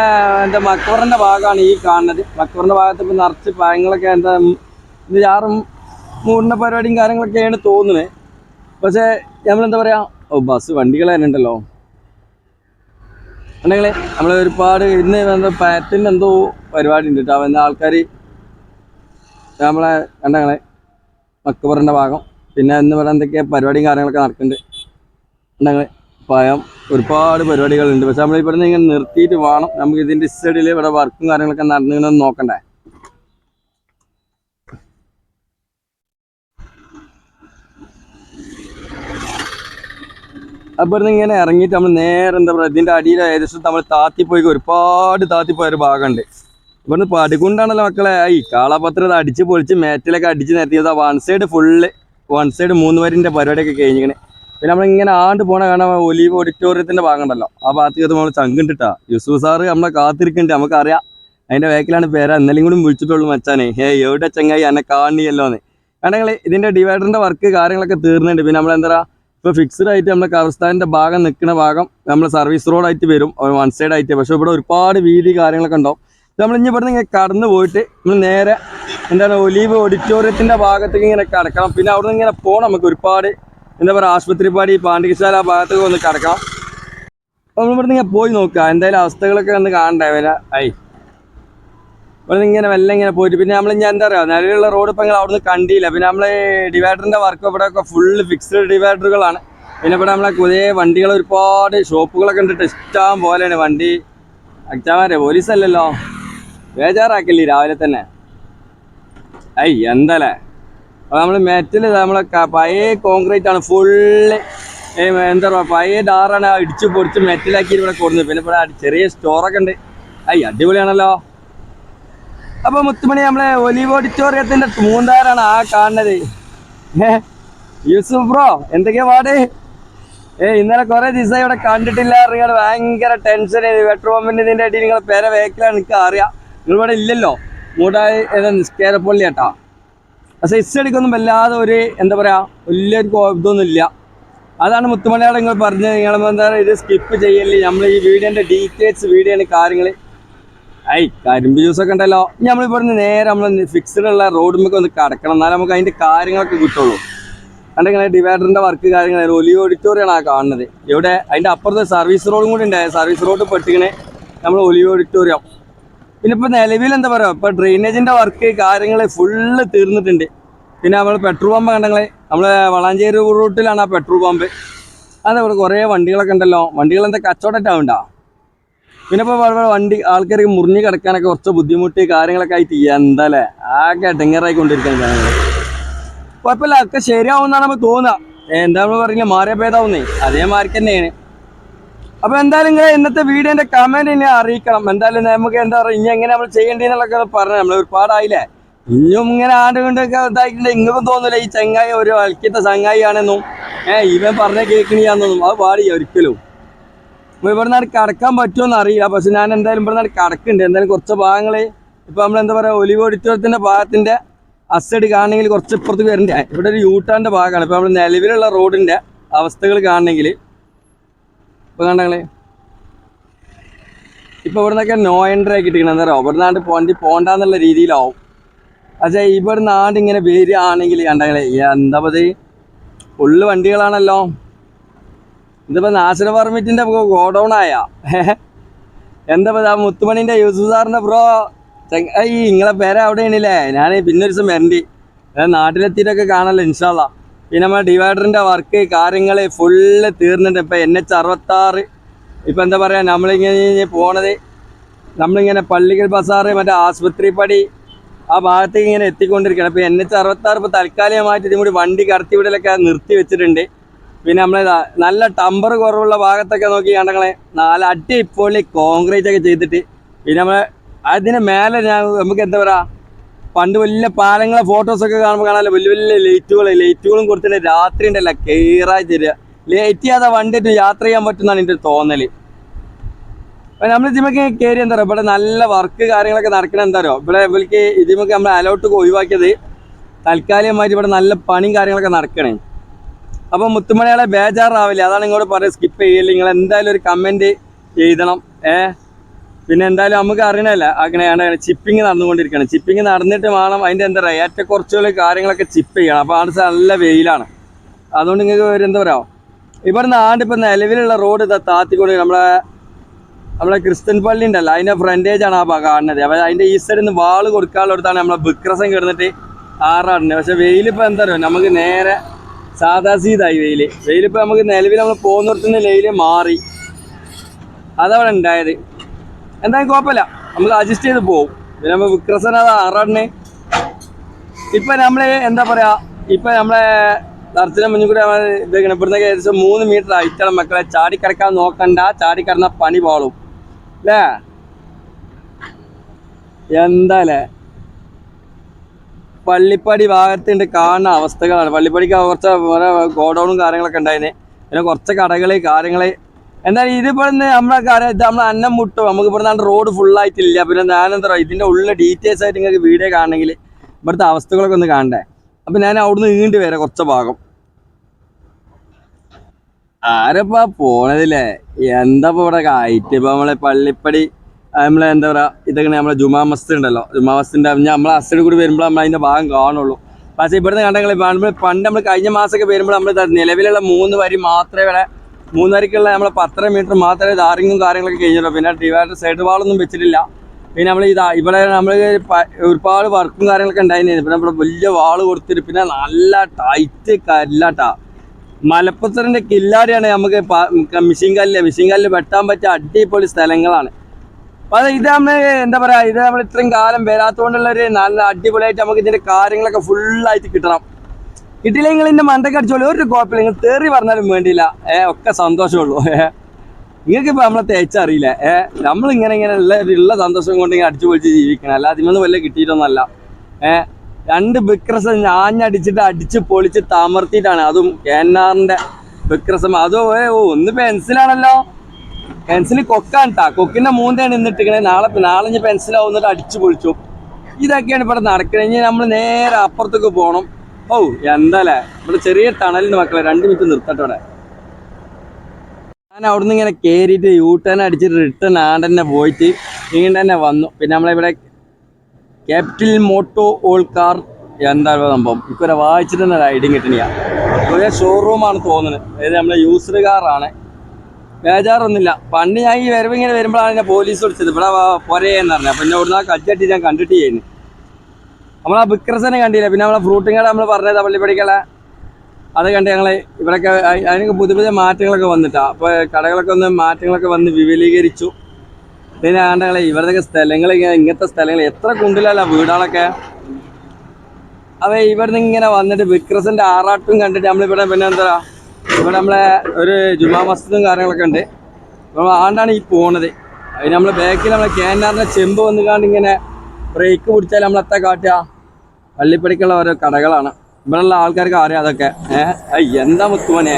എന്താ മക്വറിന്റെ ഭാഗമാണ് ഈ കാണുന്നത്. മക്വറിന്റെ ഭാഗത്ത് ഇപ്പൊ നിറച്ച് പഴങ്ങളൊക്കെ എന്താ ഇത് ആറും മൂടിന്റെ പരിപാടിയും കാര്യങ്ങളൊക്കെയാണ് തോന്നുന്നത്. പക്ഷേ നമ്മളെന്താ പറയാ ഓ ബസ് വണ്ടികൾ തന്നെ ഉണ്ടല്ലോ. ഉണ്ടെങ്കിൽ നമ്മൾ ഒരുപാട് ഇന്ന് എന്താ പാറ്റിന്റെ എന്തോ പരിപാടി ഉണ്ട് കേട്ടോ. എന്താ ആൾക്കാർ നമ്മളെ കണ്ടങ്ങളെ മക്കബറിന്റെ ഭാഗം. പിന്നെ എന്ന് പറയാൻ എന്തൊക്കെയാ പരിപാടിയും കാര്യങ്ങളൊക്കെ നടക്കുന്നുണ്ട്. ഉണ്ടെങ്കിൽ പയം ഒരുപാട് പരിപാടികളുണ്ട്. പക്ഷെ നമ്മൾ ഇവിടെ നിന്ന് ഇങ്ങനെ നിർത്തിയിട്ട് വേണം. നമുക്ക് ഇതിന്റെ സൈഡിൽ ഇവിടെ വർക്കും കാര്യങ്ങളൊക്കെ നടന്നിങ്ങനെ നോക്കണ്ടേ? അപ്പോൾ ഇവിടുന്ന് ഇങ്ങനെ ഇറങ്ങിയിട്ട് നമ്മൾ നേരെ എന്താ പറയുക ഇതിന്റെ അടിയിൽ ഏകദേശം നമ്മൾ താത്തിപ്പോയി ഒരുപാട് താത്തിപ്പോയ ഒരു ഭാഗമുണ്ട്. ഇവിടുന്ന് പടുകൊണ്ടാണല്ലോ മക്കളെ ഈ കാളാപത്രം അടിച്ച് പൊളിച്ച് മേറ്റിലൊക്കെ അടിച്ച് നിരത്തിയത് one side full one side മൂന്ന് വരിന്റെ പരിപാടിയൊക്കെ കഴിഞ്ഞിങ്ങനെ പിന്നെ നമ്മളിങ്ങനെ ആണ്ട് പോണ കാണാൻ ഒലീവ് ഓഡിറ്റോറിയത്തിന്റെ ഭാഗമുണ്ടല്ലോ. ആ ഭാഗത്തേക്ക് നമ്മൾ ചങ്കിണ്ടിട്ടാ. യുസു സാറ് നമ്മളെ കാത്തിരിക്കുന്നുണ്ട് നമുക്കറിയാം അതിന്റെ വേക്കിലാണ് പേര. ഇന്നലെയും കൂടി വിളിച്ചിട്ടുള്ളൂ മച്ചാനെ. ഹേ എവിടെ ചങ്ങായി? എന്നെ കാണിയല്ലോ എന്ന് കാരണം ഇതിന്റെ ഡിവൈഡറിന്റെ വർക്ക് കാര്യങ്ങളൊക്കെ തീർന്നുണ്ട് പിന്നെ നമ്മളെന്താ ഇപ്പൊ ഫിക്സ്ഡ് ആയിട്ട് നമ്മുടെ കവർസ്ഥാനിന്റെ ഭാഗം നിൽക്കുന്ന ഭാഗം നമ്മൾ സർവീസ് റോഡായിട്ട് വരും. വൺ സൈഡ് ആയിട്ട്. പക്ഷേ ഇവിടെ ഒരുപാട് വീതി കാര്യങ്ങളൊക്കെ ഉണ്ടാവും. നമ്മൾ ഇനി ഇവിടെ നിന്ന് കടന്നു പോയിട്ട് നമ്മൾ നേരെ എന്താണ് ഒലീവ് ഓഡിറ്റോറിയത്തിന്റെ ഭാഗത്തേക്ക് ഇങ്ങനെ കടക്കണം. പിന്നെ അവിടെ നിന്ന് ഇങ്ങനെ പോകണം നമുക്ക് ഒരുപാട് എന്താ പറയുക ആശുപത്രിപ്പാടി പാണ്ഡികശാല ആ ഭാഗത്തേക്ക് ഒന്ന് കിടക്കാം. അപ്പോൾ നമ്മൾ ഇവിടെ ഇങ്ങനെ പോയി നോക്കുക. എന്തായാലും അവസ്ഥകളൊക്കെ ഒന്ന് കാണണ്ടേ? വില ഐ. ഇവിടെ ഇങ്ങനെ മെല്ലെ ഇങ്ങനെ പോയിട്ട് പിന്നെ നമ്മൾ ഞാൻ എന്താ പറയുക നിലവിലുള്ള റോഡ് ഇപ്പം നിങ്ങൾ അവിടുന്ന് കണ്ടില്ല. പിന്നെ നമ്മൾ ഡിവൈഡറിന്റെ വർക്ക് ഇവിടെ ഒക്കെ ഫുള്ള് ഫിക്സ്ഡ് ഡിവൈഡറുകളാണ്. പിന്നെ ഇവിടെ നമ്മളെ കുറേ വണ്ടികൾ ഒരുപാട് ഷോപ്പുകളൊക്കെ ഉണ്ടിട്ട് ഇഷ്ടം പോലെയാണ് വണ്ടി. അച്ഛാമാരെ പോലീസല്ലല്ലോ. ബേജാറാക്കില്ലേ രാവിലെ തന്നെ. ഐ എന്തല്ലേ? അപ്പോൾ നമ്മൾ മെറ്റൽ നമ്മളെ പഴയ കോൺക്രീറ്റ് ആണ്. ഫുള്ള് എന്താ പറയുക പഴയ ഡാറാണ് ഇടിച്ച് പൊടിച്ച് മെറ്റലാക്കി ഇവിടെ കൊടുക്കുന്നത് പിന്നെ ഇവിടെ ചെറിയ സ്റ്റോറൊക്കെ ഉണ്ട്. ഐ അടിപൊളിയാണല്ലോ. അപ്പൊ മുത്തുമണി നമ്മളെ ഒലിവ് ഓഡിറ്റോറിയത്തിന്റെ മൂന്നാറാണ് ആ കാണുന്നത്. യൂസുഫ് ബ്രോ എന്തൊക്കെയാ പാട്? ഏ ഇന്നലെ കുറെ ദിവസമായി ഇവിടെ കണ്ടിട്ടില്ല. നിങ്ങൾ ഭയങ്കര ടെൻഷൻ പെട്രോൾ പമ്പിന്റെ ഇതിന്റെ അടി നിങ്ങളെ പേരെ വേക്കിലാണ് എനിക്ക് അറിയാം. നിങ്ങൾ ഇവിടെ ഇല്ലല്ലോ. മൂടായി ഏതാ നിസ്കേരപ്പള്ളി കേട്ടാ പക്ഷെ ഇസടിക്കൊന്നും വല്ലാതെ ഒരു എന്താ പറയാ വലിയൊരു കോ- ഇതൊന്നും ഇല്ല അതാണ് മുത്തുമലയാളം നിങ്ങൾ പറഞ്ഞത് നിങ്ങൾ എന്താ പറയുക ഇത് സ്കിപ്പ് ചെയ്യല്ലേ. നമ്മൾ ഈ വീഡിയോന്റെ ഡീറ്റെയിൽസ് വീഡിയോ കാര്യങ്ങൾ ഐ കരിമ്പ് ജ്യൂസ് ഒക്കെ ഉണ്ടല്ലോ. നമ്മൾ പറഞ്ഞ് നേരെ നമ്മൾ ഫിക്സ്ഡ് ഉള്ള റോഡുമൊക്കെ ഒന്ന് കടക്കണം. എന്നാലും നമുക്ക് അതിന്റെ കാര്യങ്ങളൊക്കെ കിട്ടുള്ളൂ. കണ്ടെങ്കിൽ ഡിവൈഡറിന്റെ വർക്ക് കാര്യങ്ങൾ ഒലി ഓഡിറ്റോറിയാണ് ആ കാണുന്നത്. ഇവിടെ അതിന്റെ അപ്പുറത്ത് സർവീസ് റോഡും കൂടി ഉണ്ട്. സർവീസ് റോഡ് പെട്ടിങ്ങനെ നമ്മൾ ഒലി ഓഡിറ്റോറിയം പിന്നെ ഇപ്പൊ നിലവിൽ എന്താ പറയാ? ഇപ്പൊ ഡ്രെയിനേജിന്റെ വർക്ക് കാര്യങ്ങൾ ഫുള്ള് തീർന്നിട്ടുണ്ട്. പിന്നെ നമ്മൾ പെട്രോൾ പമ്പ് കണ്ടെങ്കിൽ നമ്മളെ വളാഞ്ചേരി റൂട്ടിലാണ് ആ പെട്രോൾ പമ്പ് അതെ ഇവിടെ കുറേ വണ്ടികളൊക്കെ ഉണ്ടല്ലോ. വണ്ടികൾ എന്താ കച്ചവടമായിട്ടാവുണ്ടോ പിന്നെ ഇപ്പോൾ വണ്ടി ആൾക്കാർക്ക് മുറിഞ്ഞ് കിടക്കാനൊക്കെ കുറച്ച് ബുദ്ധിമുട്ട് കാര്യങ്ങളൊക്കെ ആയിട്ട് എന്താല്ലേ ആകെ ഡെങ്ങറായി ജനങ്ങൾ കുഴപ്പമില്ല. ഒക്കെ ശരിയാവുമെന്നാണ് നമുക്ക് തോന്നുക എന്താ നമ്മൾ പറയുന്നത് മാറിയ ഭേദാവുന്നേ. അതേമാതിരി തന്നെയാണ്. അപ്പൊ എന്തായാലും ഇങ്ങനെ ഇന്നത്തെ വീഡിയോന്റെ കമന്റ് ഇനി അറിയിക്കണം. എന്തായാലും നമുക്ക് എന്താ പറയുക ഇനി എങ്ങനെ നമ്മൾ ചെയ്യേണ്ടതെന്നുള്ളൊക്കെ പറഞ്ഞു നമ്മൾ ഒരുപാടായില്ലേ? ഇനിയും ഇങ്ങനെ ആണ്ട് കൊണ്ടൊക്കെ ഇതായിട്ടുണ്ട്. ഇങ്ങനെ തോന്നില്ല ഈ ചങ്ങായി ഒരു അൽക്കിത്ത ചങ്ങായി ആണെന്നും ഏഹ് ഇവൻ പറഞ്ഞ കേൾക്കണിയാന്നൊന്നും അത് പാടില്ല ഒരിക്കലും. അപ്പൊ ഇവിടെ നിന്ന് കടക്കാൻ പറ്റുമെന്ന് അറിയില്ല. പക്ഷെ ഞാൻ എന്തായാലും ഇവിടെ നിന്ന് കടക്കുന്നുണ്ട്. എന്തായാലും കുറച്ച് ഭാഗങ്ങൾ ഇപ്പൊ നമ്മൾ എന്താ പറയാ ഒലിവ് ഓഡിറ്റോറിയത്തിന്റെ ഭാഗത്തിന്റെ അസൈഡ് കാണണമെങ്കിൽ കുറച്ച് ഇപ്പുറത്ത് വരണ്ടേ? ഇവിടെ ഒരു യൂട്ടാന്റെ ഭാഗമാണ്. ഇപ്പൊ നമ്മൾ നിലവിലുള്ള റോഡിന്റെ അവസ്ഥകൾ കാണണമെങ്കിൽ ഇപ്പൊ കണ്ടങ്ങളെ ഇപ്പൊ ഇവിടെ നിന്നൊക്കെ നോ എൻട്രി ആക്കി ഇട്ടിരിക്കണം എന്താ പറയുക ഇവിടുന്നാണ്ട് പോണ്ടി പോണ്ടെന്നുള്ള രീതിയിലാവും. പക്ഷേ ഇവിടെ നിന്നാണ്ട് ഇങ്ങനെ വരികയാണെങ്കിൽ കണ്ടങ്ങളെ എന്താ പതി ഫുള്ള് വണ്ടികളാണല്ലോ. ഇതിപ്പോൾ നാശന പെർമിറ്റിന്റെ ഗോഡൗൺ ആയ. എന്താ പറയാ മുത്തുമണിന്റെ യൂസുഫ് സാറിന്റെ ബ്രോ ഈ നിങ്ങളെ അവിടെ അവിടെയാണല്ലേ ഞാൻ പിന്നെ ഒരു ദിവസം വരണ്ടി. നാട്ടിലെത്തിയിട്ടൊക്കെ കാണല്ലോ ഇൻഷാല്ല പിന്നെ നമ്മുടെ ഡിവൈഡറിന്റെ വർക്ക് കാര്യങ്ങൾ ഫുള്ള് തീർന്നിട്ട് ഇപ്പൊ എൻ എച്ച് അറുപത്താറ്. ഇപ്പം എന്താ പറയാ നമ്മളിങ്ങനെ പോണത് നമ്മളിങ്ങനെ പള്ളിക്കൽ ബസാറ് മറ്റേ ആശുപത്രി പടി ആ ഭാഗത്തേക്ക് ഇങ്ങനെ എത്തിക്കൊണ്ടിരിക്കുകയാണ്. അപ്പോൾ എൻ എച്ച് അറുപത്താറ് ഇപ്പോൾ ഇപ്പൊ തൽക്കാലികമായിട്ട് ഇതും കൂടി വണ്ടി കടത്തിവിടലൊക്കെ നിർത്തി വെച്ചിട്ടുണ്ട്. പിന്നെ നമ്മൾ നല്ല ടമ്പർ കുറവുള്ള ഭാഗത്തൊക്കെ നോക്കി കണ്ടങ്ങളെ നാല് അടിപൊളി കോൺക്രീറ്റ് ഒക്കെ ചെയ്തിട്ട്. പിന്നെ നമ്മൾ അതിന് മേലെ ഞാൻ നമുക്ക് എന്താ പറയാ പണ്ട് വലിയ പാലങ്ങളെ ഫോട്ടോസ് ഒക്കെ കാണുമ്പോൾ കാണാമല്ലോ വലിയ വലിയ ലൈറ്റുകൾ ലൈറ്റുകളും കൊടുത്തിട്ട് രാത്രി ഉണ്ടല്ല കയറായി തരിക. ലൈറ്റ് ചെയ്യാതെ വണ്ടിയിട്ട് യാത്ര ചെയ്യാൻ പറ്റുന്നതാണ് എന്റെ തോന്നൽ നമ്മൾ ഇതിമൊക്കെ കയറി എന്താ പറയുക ഇവിടെ നല്ല വർക്ക് കാര്യങ്ങളൊക്കെ നടക്കണം എന്താ പറയുക ഇവിടെ ഇവർക്ക് ഇതിമൊക്കെ നമ്മൾ അലോട്ട് ഒഴിവാക്കിയത് താൽക്കാലികമായിട്ട് ഇവിടെ നല്ല പണിയും കാര്യങ്ങളൊക്കെ നടക്കണേ. അപ്പൊ മുത്തുമണിയാളെ ബേജാറാവില്ല അതാണ് ഇങ്ങോട്ട് പറയുക സ്കിപ്പ് ചെയ്യില്ല നിങ്ങൾ എന്തായാലും ഒരു കമന്റ് എഴുതണം ഏ? പിന്നെ എന്തായാലും നമുക്ക് അറിയണല്ല അങ്ങനെയാണ് ചിപ്പിങ് നടന്നുകൊണ്ടിരിക്കുകയാണ്. ചിപ്പിങ് നടന്നിട്ട് വേണം അതിന്റെ എന്താ പറയുക ഏറ്റക്കുറച്ചുകൾ കാര്യങ്ങളൊക്കെ ചിപ്പ് ചെയ്യണം. അപ്പോൾ ആണ് നല്ല വെയിലാണ്. അതുകൊണ്ട് നിങ്ങൾക്ക് ഒരു എന്താ പറയാ ഇവിടുന്ന് ആണ്ട് ഇപ്പൊ നിലവിലുള്ള റോഡ് ഇതാ താത്തിക്കൊണ്ട് നമ്മളെ നമ്മളെ ക്രിസ്ത്യൻ പള്ളി ഉണ്ടല്ലോ അതിന്റെ ഫ്രണ്ടേജ് ആണ് ആ കാണുന്നത്. അപ്പോൾ അതിന്റെ ഈ സൈഡിൽ നിന്ന് വാൾ കൊടുക്കാനുള്ളടത്താണ് നമ്മളെ ബിക്രസം കിടന്നിട്ട് ആറാടുന്നത്. പക്ഷേ വെയിലിപ്പോ എന്താ പറയുക നമുക്ക് നേരെ സാധാ സീതായി വെയിൽ. വെയിലിപ്പോ നമുക്ക് നിലവിൽ നമ്മൾ പോകുന്നിടത്തുനിന്ന് വെയിൽ മാറി. അതവിടെ ഉണ്ടായത്. എന്തായാലും കുഴപ്പമില്ല. നമ്മൾ അഡ്ജസ്റ്റ് ചെയ്ത് പോകും പിന്നെ നമ്മൾ വിക്രസന ആറാടിനെ. ഇപ്പൊ നമ്മൾ എന്താ പറയാ ഇപ്പൊ നമ്മളെ ദർശന മുന്നിൽ കൂടെ നമ്മൾ ഇതൊക്കെ ഇവിടുന്ന് ഏകദേശം മൂന്ന് മീറ്റർ ആയിട്ടാണ് മക്കളെ ചാടിക്കിടക്കാൻ നോക്കണ്ട. ചാടിക്കിടന്ന പണി പാളും. അല്ലേ? എന്താല്ലേ? പള്ളിപ്പടി ഭാഗത്തുണ്ട് കാണുന്ന അവസ്ഥകളാണ്. പള്ളിപ്പടിക്ക് കുറച്ച് ഗോഡൗണും കാര്യങ്ങളൊക്കെ ഉണ്ടായിരുന്നേ പിന്നെ കുറച്ച് കടകൾ കാര്യങ്ങൾ എന്തായാലും ഇത് നമ്മളൊക്കെ നമ്മളെ കാര്യം ഇത് നമ്മളെ അന്നം മുട്ടും. നമുക്ക് ഇവിടുന്ന് റോഡ് ഫുള്ളായിട്ടില്ല പിന്നെ ഞാനെന്താ പറയുക ഇതിന്റെ ഉള്ളിൽ ഡീറ്റെയിൽസ് ആയിട്ട് നിങ്ങൾക്ക് വീഡിയോ കാണണമെങ്കിൽ ഇവിടുത്തെ അവസ്ഥകളൊക്കെ ഒന്ന് കാണണ്ടേ? അപ്പൊ ഞാൻ അവിടുന്ന് നീണ്ടു വരാം കുറച്ച ഭാഗം. ആരപ്പാ പോണതില്ലേ? എന്താ ഇപ്പൊ ഇവിടെ ആയിട്ട് ഇപ്പൊ നമ്മളെ പള്ളിപ്പടി നമ്മളെ എന്താ പറയാ ഇതൊക്കെ നമ്മളെ ജുമാ മസ്തി ഉണ്ടല്ലോ. ജുമാ മസ്തിന്റെ നമ്മളെ അസഡ് കൂടി വരുമ്പോൾ നമ്മൾ അതിന്റെ ഭാഗം കാണുള്ളൂ. പക്ഷെ ഇവിടുന്ന് കണ്ടെങ്കിൽ നമ്മൾ പണ്ട് നമ്മൾ കഴിഞ്ഞ മാസമൊക്കെ വരുമ്പോൾ നമ്മൾ നിലവിലുള്ള മൂന്ന് വരി മാത്രമേ ഇവിടെ മൂന്ന് നമ്മൾ പത്തര മീറ്റർ മാത്രമേ ധാറിങ്ങും കാര്യങ്ങളൊക്കെ കഴിഞ്ഞുള്ളൂ പിന്നെ ഡിവൈഡർ സൈഡ് വാളൊന്നും വെച്ചിട്ടില്ല. പിന്നെ നമ്മൾ ഇതാ ഇവിടെ നമ്മൾ ഒരുപാട് വർക്കും കാര്യങ്ങളൊക്കെ ഉണ്ടായിരുന്നു. പിന്നെ ഇവിടെ വലിയ വാൾ കൊടുത്തിട്ട് പിന്നെ നല്ല ടൈറ്റ് കല്ലാട്ടാ. മലപ്പുറത്തിന്റെ കില്ലാടിയാണ് നമുക്ക് മിഷീൻ കല്ല് മിഷീൻ കല്ല് വെട്ടാൻ പറ്റിയ അടിപൊളി സ്ഥലങ്ങളാണ്. അപ്പം ഇത് നമ്മൾ എന്താ പറയുക ഇത് നമ്മൾ ഇത്രയും കാലം വരാത്തതുകൊണ്ടുള്ളൊരു നല്ല അടിപൊളിയായിട്ട് നമുക്ക് ഇതിന്റെ കാര്യങ്ങളൊക്കെ ഫുള്ളായിട്ട് കിട്ടണം. കിട്ടിയില്ലെങ്കിൽ ഇതിന്റെ മണ്ടൊക്കെ അടിച്ചോളൂ ഒരു കുഴപ്പമില്ല. നിങ്ങൾ തേറി പറഞ്ഞാലും വേണ്ടിയില്ല. ഏ ഒക്കെ സന്തോഷമുള്ളൂ. ഏ നിങ്ങൾക്ക് ഇപ്പൊ നമ്മളെ തേച്ചറിയില്ല. ഏ നമ്മൾ ഇങ്ങനെ ഇങ്ങനെ ഉള്ള സന്തോഷം കൊണ്ട് ഇങ്ങനെ അടിച്ചു പൊളിച്ച് ജീവിക്കണം. അല്ല അതിമൊന്നും വല്ല കിട്ടിയിട്ടൊന്നല്ല ഏ രണ്ട് ബിക്രസം ഞാഞ്ഞടിച്ചിട്ട് അടിച്ച് പൊളിച്ച് തമർത്തിയിട്ടാണ്. അതും കേന്നാറിന്റെ ബിക്രസം അതോ ഏ ഓ ഒന്ന് പെൻസിലാണല്ലോ. പെൻസിൽ കൊക്കാണ് ട്ടാ. കൊക്കിന്റെ മൂന്നാണ് നിന്നിട്ടിക്കണേ നാളെ നാളെ ഇനി പെൻസിലാവും എന്നിട്ട് അടിച്ചു പൊളിച്ചു. ഇതൊക്കെയാണ് ഇവിടെ നടക്കുന്നത് നമ്മൾ നേരെ അപ്പുറത്തേക്ക് പോകണം. ഓ എന്താല്ലേ ഇവിടെ ചെറിയ ടണലിന് മക്കളെ രണ്ട് മിനിറ്റ് നിർത്തട്ടെ ഇവിടെ. ഞാൻ അവിടുന്ന് ഇങ്ങനെ കയറിയിട്ട് യൂട്ടേൺ ടേൺ അടിച്ചിട്ട് റിട്ടേൺ ആണ്ട് തന്നെ പോയിട്ട് നീണ്ട തന്നെ വന്നു. പിന്നെ നമ്മളിവിടെ ക്യാപിറ്റൽ മോട്ടോ ഓൾ കാർ എന്താ സംഭവം? ഇക്കൊരു വായിച്ചിട്ട് തന്നെ റൈഡിങ് കിട്ടണിയാ കിട്ടണില്ല. ഷോറൂമാണ് തോന്നുന്നത് അതായത് നമ്മളെ യൂസർ കാറാണ് ബേജാറൊന്നുമില്ല. പണ്ട് ഞാൻ ഈ വരവ് ഇങ്ങനെ വരുമ്പോഴാണ് എന്നെ പോലീസ് വിളിച്ചത്. ഇവിടെ പൊരയെന്ന് പറഞ്ഞു. അപ്പം എന്നെ അവിടുന്ന് ആ കജ്ജട്ടി ഞാൻ കണ്ടിട്ട് ചെയ്യുന്നു. നമ്മളാ വിക്രസനെ കണ്ടില്ല? പിന്നെ നമ്മളെ ഫ്രൂട്ടിങ്ങൾ നമ്മൾ പറഞ്ഞത് പള്ളിപ്പടിക്കള അത് കണ്ട് ഞങ്ങൾ ഇവരൊക്കെ അതിനൊക്കെ പുതിയ പുതിയ മാറ്റങ്ങളൊക്കെ വന്നിട്ടാണ് അപ്പോൾ കടകളൊക്കെ ഒന്ന് മാറ്റങ്ങളൊക്കെ വന്ന് വിപുലീകരിച്ചു. പിന്നെ ആണ്ടങ്ങളെ ഇവരുടെയൊക്കെ സ്ഥലങ്ങൾ ഇങ്ങനെ ഇങ്ങനത്തെ സ്ഥലങ്ങൾ എത്ര കുണ്ടിലല്ല വീടുകളൊക്കെ അവ ഇവിടുന്ന് ഇങ്ങനെ വന്നിട്ട് വിക്രസിന്റെ ആറാട്ടും കണ്ടിട്ട് നമ്മളിവിടെ പിന്നെ എന്താ ഇവിടെ നമ്മളെ ഒരു ജുമാ മസ്ജിദും കാര്യങ്ങളൊക്കെ ഉണ്ട്. അപ്പോൾ ആണ്ടാണ് ഈ പോണത്. അതിന് നമ്മൾ ബാക്കിൽ നമ്മളെ ക്യാനാറിന്റെ ചെമ്പ് വന്നുകാണ്ട് ഇങ്ങനെ ബ്രേക്ക് പിടിച്ചാൽ നമ്മൾ എത്ര കാട്ടുക? പള്ളിപ്പടിക്കുള്ള ഓരോ കടകളാണ്. ഇവിടെയുള്ള ആൾക്കാർക്ക് അറിയാം അതൊക്കെ. ഏഹ് എന്താ മുത്തുമനെ?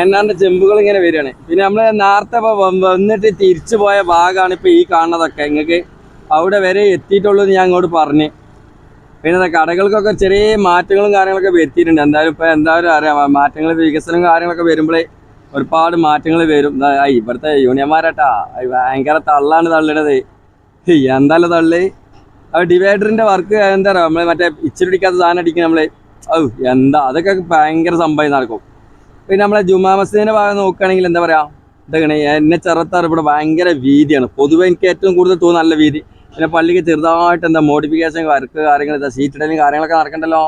എന്നാണ്ട് ചെമ്പുകൾ ഇങ്ങനെ വരികയാണ്. പിന്നെ നമ്മൾ നേരത്തെ വന്നിട്ട് തിരിച്ചു പോയ ഭാഗമാണ് ഇപ്പൊ ഈ കാണുന്നതൊക്കെ. നിങ്ങൾക്ക് അവിടെ വരെ എത്തിയിട്ടുള്ളൂ ഞാൻ അങ്ങോട്ട് പറഞ്ഞു. പിന്നെ കടകൾക്കൊക്കെ ചെറിയ മാറ്റങ്ങളും കാര്യങ്ങളൊക്കെ വരുത്തിയിട്ടുണ്ട്. എന്തായാലും ഇപ്പൊ എന്തായാലും അറിയാം. മാറ്റങ്ങൾ വികസനം കാര്യങ്ങളൊക്കെ വരുമ്പോഴേ ഒരുപാട് മാറ്റങ്ങൾ വരും. ഇവിടുത്തെ യൂണിയന്മാരാട്ടാ. ഭയങ്കര തള്ളാണ് തള്ളിടത് എന്തായാലും തള്ളി? അത് ഡിവൈഡറിന്റെ വർക്ക് എന്താ പറയുക നമ്മൾ മറ്റേ ഇച്ചിരി പിടിക്കാത്ത സാധനം അടിക്കും നമ്മൾ. ഔ എന്താ? അതൊക്കെ ഭയങ്കര സംഭവം നടക്കും. പിന്നെ നമ്മളെ ജുമാ മസ്ജിദിന്റെ ഭാഗം നോക്കുകയാണെങ്കിൽ എന്താ പറയാ? ഇതൊക്കെ എന്നെ ചെറുത്താറ് ഇവിടെ ഭയങ്കര വീതിയാണ് പൊതുവെ എനിക്ക് ഏറ്റവും കൂടുതൽ തോന്നുന്ന നല്ല വീതി പിന്നെ പള്ളിക്ക് ചെറുതായിട്ട് എന്താ മോഡിഫിക്കേഷൻ വർക്ക് കാര്യങ്ങൾ എന്താ സീറ്റ് ഇടലും കാര്യങ്ങളൊക്കെ നടക്കണ്ടല്ലോ?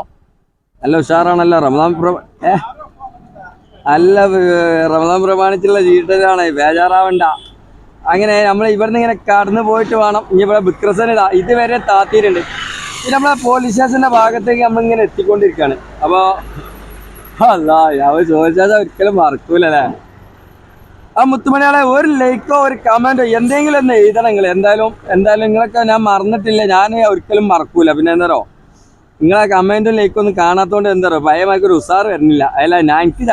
നല്ല ഉഷാറാണല്ലോ. റമദാൻ പ്ര ഏ? അല്ല ഏർ റമദാൻ പ്രമാണിച്ചുള്ള സീറ്റിലാണ് ബേജാറാവണ്ട. അങ്ങനെ നമ്മൾ ഇവിടുന്ന് ഇങ്ങനെ കടന്നു പോയിട്ട് വേണം. ഇനി ഇവിടെ വിക്രസന ഇതുവരെ താത്തിയിട്ടുണ്ട്. പിന്നെ നമ്മളെ പോലീസ് സ്റ്റേഷന്റെ ഭാഗത്തേക്ക് നമ്മളിങ്ങനെ എത്തിക്കൊണ്ടിരിക്കുകയാണ് അപ്പോൾ അല്ല അവർ ചോദിച്ചാൽ ഒരിക്കലും മറക്കൂലല്ലേ? ആ മുത്തുമണിയാളെ ഒരു ലൈക്കോ ഒരു കമന്റോ എന്തെങ്കിലും ഒന്ന് എഴുതണം നിങ്ങൾ എന്തായാലും എന്തായാലും നിങ്ങളൊക്കെ ഞാൻ മറന്നിട്ടില്ല. ഞാൻ ഒരിക്കലും മറക്കൂല. പിന്നെ എന്താറോ നിങ്ങളെ കമന്റും ലൈക്കും ഒന്നും കാണാത്തോണ്ട് എന്താറോ ഭയമാക്കി ഒരു ഉസാറ് വരുന്നില്ല. അല്ല ഞാൻ എനിക്ക്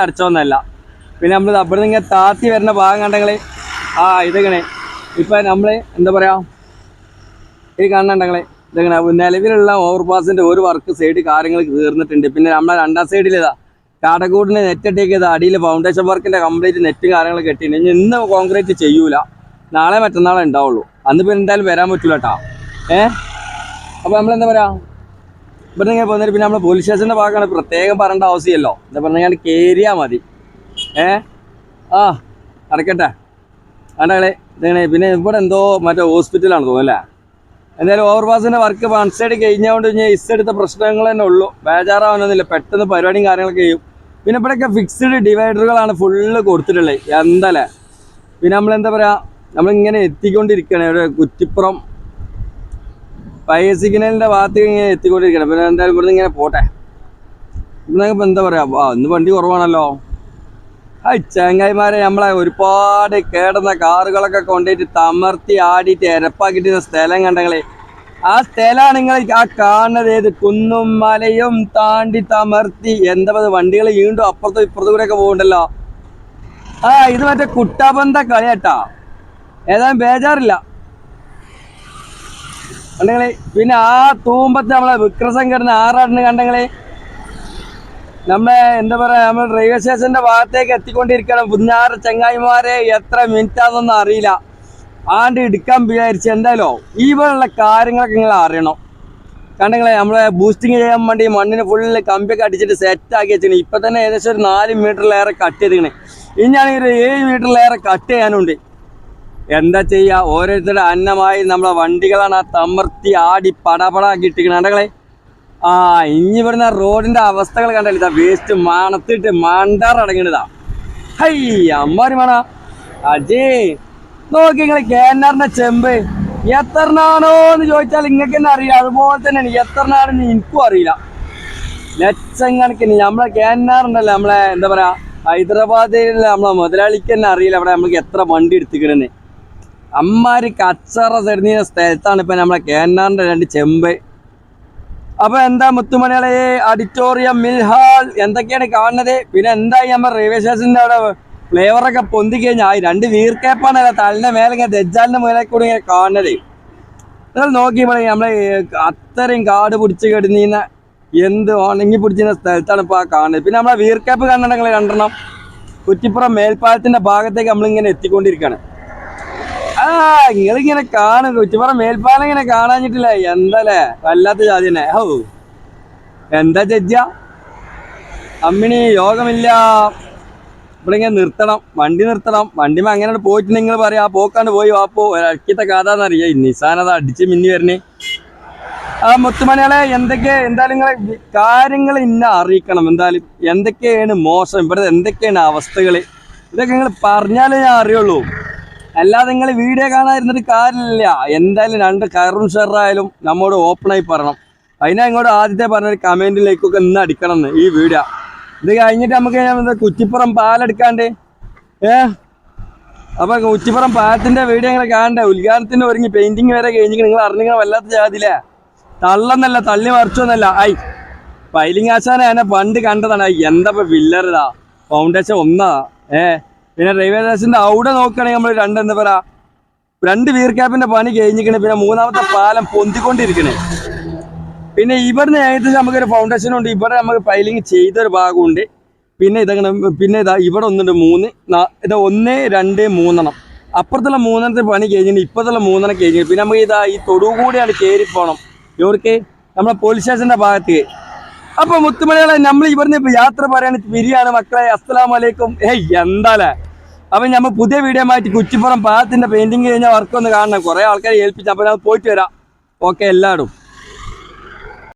പിന്നെ നമ്മൾ അവിടെ നിന്ന് ഇങ്ങനെ താത്തി വരുന്ന ഭാഗം കണ്ടെങ്കിൽ ആ ഇതെങ്ങനെ? ഇപ്പൊ നമ്മൾ എന്താ പറയാ? ഇത് കാണണ്ടങ്ങളെ ഇതെങ്ങനെ? നിലവിലുള്ള ഓവർപാസിന്റെ ഒരു വർക്ക് സൈഡ് കാര്യങ്ങൾ തീർന്നിട്ടുണ്ട്. പിന്നെ നമ്മളെ രണ്ടാം കാടക്കൂടിന് നെറ്റ് ഇത് അടിയിൽ ഫൗണ്ടേഷൻ വർക്കിന്റെ കംപ്ലീറ്റ് നെറ്റും കാര്യങ്ങളും കെട്ടിയിട്ടുണ്ട് ഇനി ഇന്ന് കോൺക്രീറ്റ് ചെയ്യൂല. നാളെ മറ്റന്നാളെ ഉണ്ടാവുള്ളൂ. അന്ന് പിന്നെ എന്തായാലും വരാൻ പറ്റൂല കേട്ടാ ഏ? അപ്പൊ നമ്മളെന്താ പറയാ? ഇവിടെ ഇങ്ങനെ പോകുന്നതിന് പിന്നെ നമ്മൾ പോലീസ് സ്റ്റേഷന്റെ ഭാഗമാണ് പ്രത്യേകം പറയേണ്ട ആവശ്യമല്ലോ എന്താ പറഞ്ഞാൽ കയറിയാ മതി. ഏ? ആ അടക്കട്ടെ ആണ്ടാളെ ഇതങ്ങനെ? പിന്നെ ഇവിടെ എന്തോ മറ്റേ ഹോസ്പിറ്റലാണ് തോന്നുന്നല്ലേ എന്തായാലും ഓവർപാസിന്റെ വർക്ക് വൺ സൈഡ് കഴിഞ്ഞുകൊണ്ട് ഇനി ഇസ് എടുത്ത പ്രശ്നങ്ങൾ തന്നെ ഉള്ളൂ. ബേജാറാവാനൊന്നുമില്ല പെട്ടെന്ന് പരിപാടിയും കാര്യങ്ങളൊക്കെ ചെയ്യും. പിന്നെ ഇവിടെയൊക്കെ ഫിക്സ്ഡ് ഡിവൈഡറുകളാണ് ഫുള്ള് കൊടുത്തിട്ടുള്ളത്. എന്തല്ലേ? പിന്നെ നമ്മൾ എന്താ പറയാ? നമ്മളിങ്ങനെ എത്തിക്കൊണ്ടിരിക്കുകയാണ് ഇവിടെ കുറ്റിപ്പുറം ഫയർ സിഗ്നലിന്റെ ഭാഗത്തേക്ക് ഇങ്ങനെ എത്തിക്കൊണ്ടിരിക്കണം പിന്നെ എന്തായാലും ഇവിടുന്ന് ഇങ്ങനെ പോട്ടെ. ഇപ്പൊ എന്താ പറയാ? ആ ഇന്ന് വണ്ടി കുറവാണല്ലോ. ആ ചങ്ങായിമാരെ നമ്മളെ ഒരുപാട് കേടുന്ന കാറുകളൊക്കെ കൊണ്ടുപോയിട്ട് തമർത്തി ആടിയിട്ട് എരപ്പാക്കിയിട്ട് സ്ഥലം കണ്ടങ്ങളെ. ആ സ്ഥലമാണ് നിങ്ങൾ ആ കാണുന്നത്. ഏത് കുന്നും മലയും താണ്ടി തമർത്തി എന്താ വണ്ടികൾ വീണ്ടും അപ്പുറത്തും ഇപ്പുറത്തും കൂടെ ഒക്കെ പോകുന്നുണ്ടല്ലോ ആ ഇത് മറ്റേ കുട്ടാബന്ധ കളിയാട്ടാ. ഏതായാലും ബേജാറില്ല. കണ്ടങ്ങളെ പിന്നെ ആ തൂമ്പത്ത് നമ്മളെ വിക്രസംഘടന ആറാടിന് കണ്ടങ്ങളെ നമ്മളെ എന്താ പറയാ നമ്മൾ റെയിൽവേ സ്റ്റേഷന്റെ ഭാഗത്തേക്ക് എത്തിക്കൊണ്ടിരിക്കണം പുഞ്ഞാറ് ചങ്ങായിമാരെ എത്ര മിനിറ്റ് ആണെന്നൊന്നും അറിയില്ല. ആണ്ട് എടുക്കാൻ വിചാരിച്ച് എന്തായാലോ ഈ പോലുള്ള കാര്യങ്ങളൊക്കെ നിങ്ങൾ അറിയണം. കണ്ടെങ്കിലേ നമ്മളെ ബൂസ്റ്റിംഗ് ചെയ്യാൻ വേണ്ടി മണ്ണിന് ഫുള്ള് കമ്പിയൊക്കെ അടിച്ചിട്ട് സെറ്റ് ആക്കി വെച്ചിട്ടുണ്ട് ഇപ്പൊ തന്നെ ഏകദേശം ഒരു നാല് മീറ്ററിലേറെ കട്ട് ചെയ്തിക്കണേ ഇനിയാണെങ്കിൽ ഒരു ഏഴ് മീറ്ററിലേറെ കട്ട് ചെയ്യാനുണ്ട്. എന്താ ചെയ്യാ? ഓരോരുത്തരുടെ അന്നമായി നമ്മളെ വണ്ടികളാണ് ആ തമർത്തി ആടി പടപടാക്കി ഇട്ടിരിക്കണേ. കണ്ടകളെ ആ ഇനി ഇവിടുന്ന് റോഡിന്റെ അവസ്ഥകൾ കണ്ടല്ലേ ഇതാ വേസ്റ്റ് മണത്തിട്ട് മണ്ടാറടങ്ങണതാ. ഹൈ അമ്മാരി മണ. അജേ നോക്കി നിങ്ങൾ കേന്നാറിന്റെ ചെമ്പ്. എത്രനാണോ എന്ന് ചോദിച്ചാൽ നിങ്ങൾക്ക് തന്നെ അറിയാം അതുപോലെ തന്നെയാണ് എത്രനാണെന്ന് എനിക്കും അറിയില്ല. ലക്ഷക്കണക്കിന് നമ്മളെ കേന്നാറുണ്ടല്ലോ നമ്മളെ എന്താ പറയാ ഹൈദരാബാദിലെ നമ്മളെ മുതലാളിക്ക് തന്നെ അറിയില്ല അവിടെ നമ്മൾക്ക് എത്ര വണ്ടി എടുത്തിക്കണെന്ന്. അമ്മാര് കച്ചറ സെടുന്ന സ്ഥലത്താണ് ഇപ്പൊ നമ്മളെ കേന്നാറിന്റെ രണ്ട് ചെമ്പ്. അപ്പൊ എന്താ മുത്തുമണികളെ ഓഡിറ്റോറിയം മിൽഹാൾ എന്തൊക്കെയാണ് കാണുന്നത്? പിന്നെ എന്തായി നമ്മൾ റെയിൽവേ സ്റ്റേഷന്റെ അവിടെ ഫ്ലേവറൊക്കെ പൊന്തി കഴിഞ്ഞാൽ രണ്ട് വീർക്കേപ്പാണല്ലോ തലിന്റെ മേലെ ഇങ്ങനെ ദജ്ജാലിന്റെ മേലെ കൂടി ഇങ്ങനെ കാണുന്നത്. നിങ്ങൾ നോക്കി ഇവിടെ നമ്മളെ അത്രയും കാട് പിടിച്ച് കിടന്നീന്ന എന്ത് ഉണങ്ങി പിടിച്ചിരുന്ന സ്ഥലത്താണ് ഇപ്പൊ ആ കാണുന്നത്. പിന്നെ നമ്മളെ വീർക്കേപ്പ് കണ്ടിട്ടുണ്ടെങ്കിൽ രണ്ടെണ്ണം കുറ്റിപ്പുറം മേൽപ്പാലത്തിന്റെ ഭാഗത്തേക്ക് നമ്മളിങ്ങനെ എത്തിക്കൊണ്ടിരിക്കുകയാണ്. ആ നിങ്ങളിങ്ങനെ കാണും കുറ്റിപ്പുറം മേൽപ്പാലം ഇങ്ങനെ കാണാഞ്ഞിട്ടില്ല. എന്തല്ലേ? വല്ലാത്ത ജാതി തന്നെ ഓ എന്താ ചെജ്ജ അമ്മിണി യോഗമില്ല. ഇവിടെ നിർത്തണം. വണ്ടി നിർത്തണം. വണ്ടിമ അങ്ങനെ പോയിട്ട് നിങ്ങൾ പറയാ പോക്കാണ്ട് പോയി വാപ്പോ ഒരക്കിത്തെ കഥ എന്നറിയാം നിസാനത അടിച്ച് മിന്നി വരണേ. ആ മുത്തുമണികളെ എന്തൊക്കെ എന്തായാലും നിങ്ങളെ കാര്യങ്ങൾ ഇന്ന അറിയിക്കണം. എന്തായാലും എന്തൊക്കെയാണ് മോശം? ഇവിടെ എന്തൊക്കെയാണ് അവസ്ഥകൾ ഇതൊക്കെ നിങ്ങൾ പറഞ്ഞാലേ ഞാൻ അറിയുള്ളൂ. അല്ലാതെ നിങ്ങൾ വീഡിയോ കാണാതിരുന്നിട്ട് കാര്യമില്ല. എന്തായാലും രണ്ട് കയറും ഷെറായാലും നമ്മോട് ഓപ്പണായി പറയണം. അതിനാ ഇങ്ങോട്ട് ആദ്യത്തെ പറഞ്ഞ കമന്റിലേക്കൊക്കെ ഇന്ന് അടിക്കണം ഈ വീഡിയോ. ഇത് കഴിഞ്ഞിട്ട് നമുക്ക് കുറ്റിപ്പുറം പാലെടുക്കാണ്ട് ഏ? അപ്പൊ കുറ്റിപ്പുറം പാലത്തിന്റെ വീഡിയോ ഇങ്ങനെ കാണണ്ടേ? ഉദ്ഘാടനത്തിന് ഒരുങ്ങി പെയിന്റിങ് വരെ കഴിഞ്ഞിട്ട് നിങ്ങൾ അറിഞ്ഞിങ്ങനെ വല്ലാത്ത ജാതിയില്ലേ? തള്ളന്നല്ല തള്ളി മറിച്ചൊന്നല്ല. ഐ പൈലിംഗ് ആശാനെ എന്നെ പണ്ട് കണ്ടതാണ്. എന്താ ഇപ്പൊ വില്ലറിതാ? ഫൗണ്ടേഷൻ ഒന്നാ? ഏ? പിന്നെ റെയിൽവേ സ്റ്റേഷന്റെ അവിടെ നോക്കുകയാണെങ്കിൽ നമ്മൾ രണ്ട് എന്താ പറയാ രണ്ട് വീർ ക്യാപ്പിന്റെ പണി കഴിഞ്ഞിരിക്കണേ. പിന്നെ മൂന്നാമത്തെ പാലം പൊന്തിക്കൊണ്ടിരിക്കണേ. പിന്നെ ഇവിടുന്ന് ഏകദേശം നമുക്കൊരു ഫൗണ്ടേഷൻ ഉണ്ട്. ഇവിടെ നമുക്ക് പൈലിംഗ് ചെയ്തൊരു ഭാഗമുണ്ട്. പിന്നെ ഇതങ്ങനെ പിന്നെ ഇതാ ഇവിടെ ഒന്നുണ്ട് മൂന്ന് ഇതാ ഒന്ന് രണ്ട് മൂന്നെണ്ണം. അപ്പുറത്തുള്ള മൂന്നെണ്ണത്തെ പണി കഴിഞ്ഞിട്ട് ഇപ്പത്തുള്ള മൂന്നെണ്ണം കഴിഞ്ഞു പിന്നെ നമുക്ക് ഇതാ ഈ തൊടുകൂടിയാണ് കയറി പോകണം ഇവർക്ക് നമ്മളെ പോലീസ് സ്റ്റേഷന്റെ ഭാഗത്തേക്ക് അപ്പൊ മുത്തുമണികളെ നമ്മൾ ഇവിടുന്ന് ഇപ്പൊ യാത്ര പറയാൻ പിരിയാണ് മക്കളെ. അസ്സലാം വലൈക്കും ഏയ് എന്താലേ? അപ്പൊ നമ്മൾ പുതിയ വീഡിയോ മാറ്റി കുറ്റിപ്പുറം പാത്തിന്റെ പെയിന്റിങ് വർക്ക് ഒന്ന് കാണണം. കുറെ ആൾക്കാരെ ഏൽപ്പിച്ചു അപ്പൊ ഞാൻ പോയിട്ട് വരാം. ഓക്കെ എല്ലാവരും